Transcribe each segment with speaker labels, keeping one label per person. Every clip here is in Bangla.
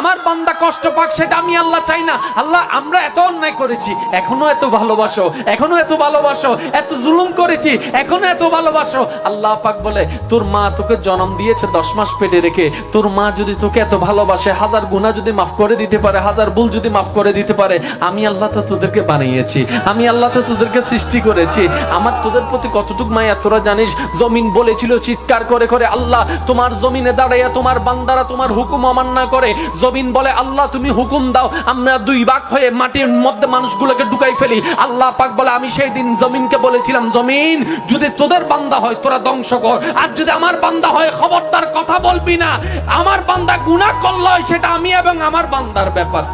Speaker 1: আমার বান্দা কষ্ট পাক, সেটা আমি আল্লাহ চাই না। আল্লাহ, আমরা এত অন্যায় করেছি, এখনও এত ভালোবাসো, এখনও এত ভালোবাসো, এত জুলুম করেছি, এখনও এত ভালোবাসো। আল্লাহ পাক বলে, তোর মা তোকে জন্ম দিয়েছে দশ মাস পেটে রেখে, তোর মা যদি তোকে এত ভালোবাসে, হাজার গুণা যদি মাফ করে দিতে পারে, হাজার ভুল যদি মাফ করে দিতে পারে, আমি আল্লাহ তো তোদেরকে বানিয়েছি, আমি আল্লাহ তো তোদেরকে সৃষ্টি করেছি। আমার তোদের প্রতি কতটুক মায়া, তোরা জানিস, জমিন বলেছিল চিৎকার করে করে, আল্লাহ, তোমার জমিনে দাঁড়াইয়া তোমার বান্দারা তোমার হুকুম অমান্য করে জমিন বলে, আল্লাহ, তুমি হুকুম দাও, আমরা দুই ভাগ হয়ে মাটির মধ্যে মানুষগুলোকে ঢুকাই ফেলি। আল্লাহ পাক বলে, আমি সেই দিন জমিনকে বলেছিলাম, জমিন, যদি তোদের বান্দা হয়, তোরা ধ্বংস কর। আর যদি আমার বান্দা হয়, খবরদার কথা বলবি না। আমার বান্দা গুনাহ করল, সেটা আমি এবং আমার বান্দার ব্যাপার।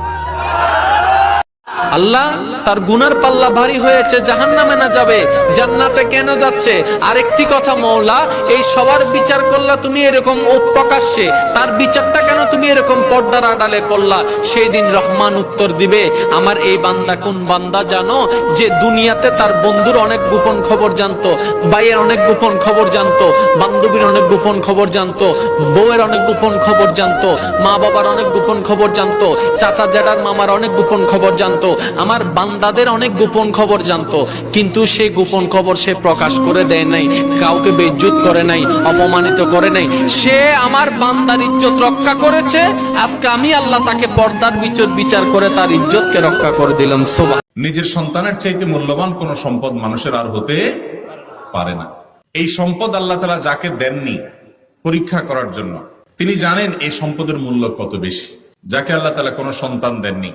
Speaker 1: আল্লাহ, তার গুনার পাল্লা ভারী হয়েছে জাহান নামে না যাবে, জান্নাতে কেন যাচ্ছে? আরেকটি কথা মৌলা এই সবার বিচার করলা তুমি এরকম প্রকাশ্যে তার বিচারটা কেন তুমি এরকম পর্দার আড়ালে করলা সেই দিন রহমান উত্তর দিবে, আমার এই বান্দা কোন বান্দা জানো? যে দুনিয়াতে তার বন্ধুর অনেক গোপন খবর জানতো, ভাইয়ের অনেক গোপন খবর জানতো, বান্ধবীর অনেক গোপন খবর জানতো, বউয়ের অনেক গোপন খবর জানতো, মা বাবার অনেক গোপন খবর জানতো, চাচা জ্যাঠার মামার অনেক গোপন খবর জানতো, আমার বান্দাদের অনেক গোপন খবর জানতো, কিন্তু সেই গোপন খবর সে প্রকাশ করে দেয় নাই, কাউকে বেজ্জুত করে নাই, অপমানিত করে নাই। সে আমার বান্দার ইজ্জত রক্ষা করেছে আজকে আমি আল্লাহ তাকে পর্দার বিচার বিচার করে তার ইজ্জতকে রক্ষা করে দিলাম সোবা
Speaker 2: নিজের সন্তানের চাইতে মূল্যবান কোন সম্পদ মানুষের আর হতে পারে না। এই সম্পদ আল্লাহ তালা যাকে দেননি পরীক্ষা করার জন্য, তিনি জানেন এই সম্পদের মূল্য কত বেশি। যাকে আল্লাহ তালা কোনো সন্তান দেননি,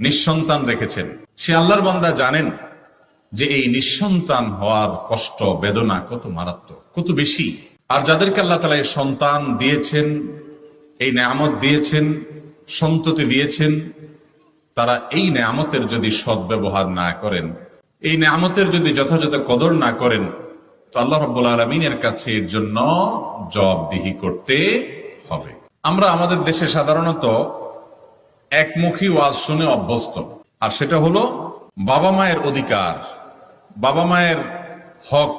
Speaker 2: নিঃসন্তান রেখেছেন। সে আল্লাহর বান্দা জানেন যে এই নিঃসন্তান হওয়ার কষ্ট, বেদনা কত মারাত্মক, কত বেশি। আর যাদেরকে আল্লাহ তালা এই সন্তান দিয়েছেন এই নেয়ামত দিয়েছেন, সন্ততি দিয়েছেন, তারা এই নেয়ামতের যদি সদ্ব্যবহার না করেন, এই নেয়ামতের যদি যথাযথ কদর না করেন, তো আল্লাহ রব্বুল আলমিনের কাছে এর জন্য জবাবদিহি করতে হবে। আমরা আমাদের দেশে সাধারণত একমুখী ওয়াজ শুনে অভ্যস্ত, আর সেটা হলো বাবা মায়ের অধিকার, বাবা মায়ের হক।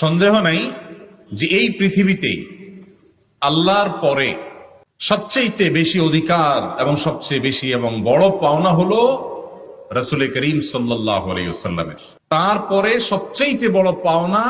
Speaker 2: সন্দেহ নাই যে এই পৃথিবীতে আল্লাহর পরে সবচেয়ে বেশি অধিকার এবং সবচেয়ে বেশি এবং বড় পাওনা হলো রসুল করিম সাল্লাহ আলাইসাল্লামের তারপরে সবচেয়ে বড় পাওনা